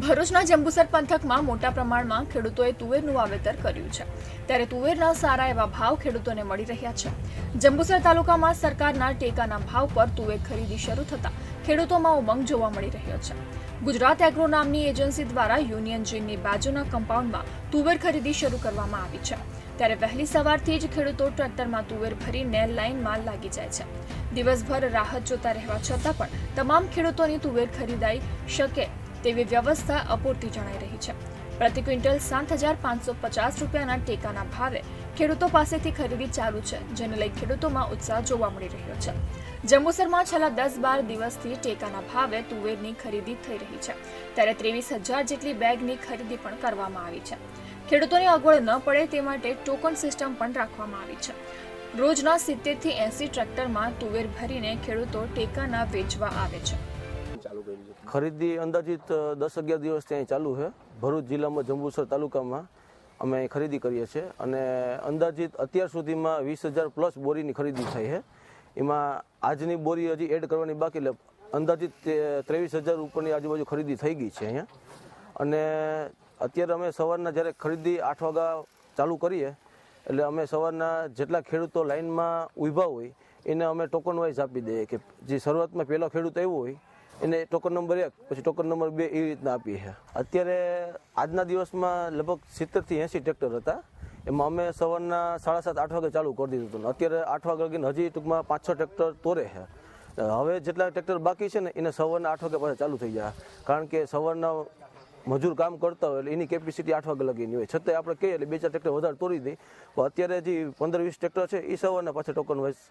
ભરૂચના જંબુસર પંથકમાં મોટા પ્રમાણમાં ખેડૂતોએ તુવેરનું વાવેતર કર્યું છે. ત્યારે તુવેરના સારા એવા ભાવ ખેડૂતોને મળી રહ્યા છે. જંબુસર તાલુકામાં સરકારના ટેકાના ભાવ પર તુવેર ખરીદી શરૂ થતાં ખેડૂતોમાં ઉમંગ જોવા મળી રહ્યો છે. ગુજરાત એગ્રો નામની એજન્સી દ્વારા યુનિયન જીનની બાજુના કમ્પાઉન્ડમાં તુવેર ખરીદી શરૂ કરવામાં આવી છે. ત્યારે વહેલી સવારથી જ ખેડૂતો ટ્રેક્ટરમાં તુવેર ભરીને લાઇનમાં લાગી જાય છે. દિવસભર રાહત જોતા રહેવા છતાં પણ તમામ ખેડૂતોની તુવેર ખરીદાઈ શકે તેવી વ્યવસ્થા અપૂરતી જણાઈ રહી છે. પ્રતિ ક્વિન્ટલ સાત હજાર પાંચસો પચાસ રૂપિયાના ટેકાના ભાવે ખેડૂતો પાસેથી ખરીદી ચાલુ છે, જેને લઈ ખેડૂતોમાં ઉત્સાહ જોવા મળી રહ્યો છે. જંબુસરમાં છેલ્લા દસ બાર દિવસથી ટેકાના ભાવે તુવેરની ખરીદી થઈ રહી છે. ત્યારે ત્રેવીસ હજાર જેટલી બેગની ખરીદી પણ કરવામાં આવી છે. ખેડૂતોની અગવડ ન પડે તે માટે ટોકન સિસ્ટમ પણ રાખવામાં આવી છે. રોજના સિત્તેરથી એંસી ટ્રેક્ટરમાં તુવેર ભરીને ખેડૂતો ટેકાના વેચવા આવે છે. ચાલુ કર્યું છે. ખરીદી અંદાજિત દસ અગિયાર દિવસથી અહીં ચાલુ છે. ભરૂચ જિલ્લામાં જંબુસર તાલુકામાં અમે અહીં ખરીદી કરીએ છીએ અને અંદાજિત અત્યાર સુધીમાં વીસ હજાર પ્લસ બોરીની ખરીદી થઈ છે. એમાં આજની બોરી હજી એડ કરવાની બાકી એટલે અંદાજિત ત્રેવીસ હજાર ઉપરની આજુબાજુ ખરીદી થઈ ગઈ છે અહીંયા. અને અત્યારે અમે સવારના જ્યારે ખરીદી આઠ વાગ્યા ચાલુ કરીએ, એટલે અમે સવારના જેટલા ખેડૂતો લાઇનમાં ઊભા હોય એને અમે ટોકન વાઇઝ આપી દઈએ કે જે શરૂઆતમાં પહેલો ખેડૂત આવ્યો હોય એને ટોકન નંબર એક, પછી ટોકન નંબર બે એ રીતના આપીએ છીએ અત્યારે આજના દિવસમાં લગભગ સિત્તેરથી એંસી ટ્રેક્ટર હતા. એમાં અમે સવારના સાડા સાત, આઠ વાગે ચાલુ કરી દીધું હતું. અત્યારે આઠ વાગે લગીને હજી ટૂંકમાં પાંચ છ ટ્રેક્ટર તોરે છે હવે જેટલા ટ્રેક્ટર બાકી છે ને, એને સવારના આઠ વાગે પાછા ચાલુ થઈ જાય. કારણ કે સવારના મજૂર કામ કરતા હોય એટલે એની કેપેસિટી આઠ વાગે લગીની હોય. છતાંય આપણે કહીએ એટલે બે ચાર ટ્રેક્ટર વધારે તોડી દઈએ પણ અત્યારે જે પંદર વીસ ટ્રેક્ટર છે એ સવારના પાછા ટોકન વાઇઝ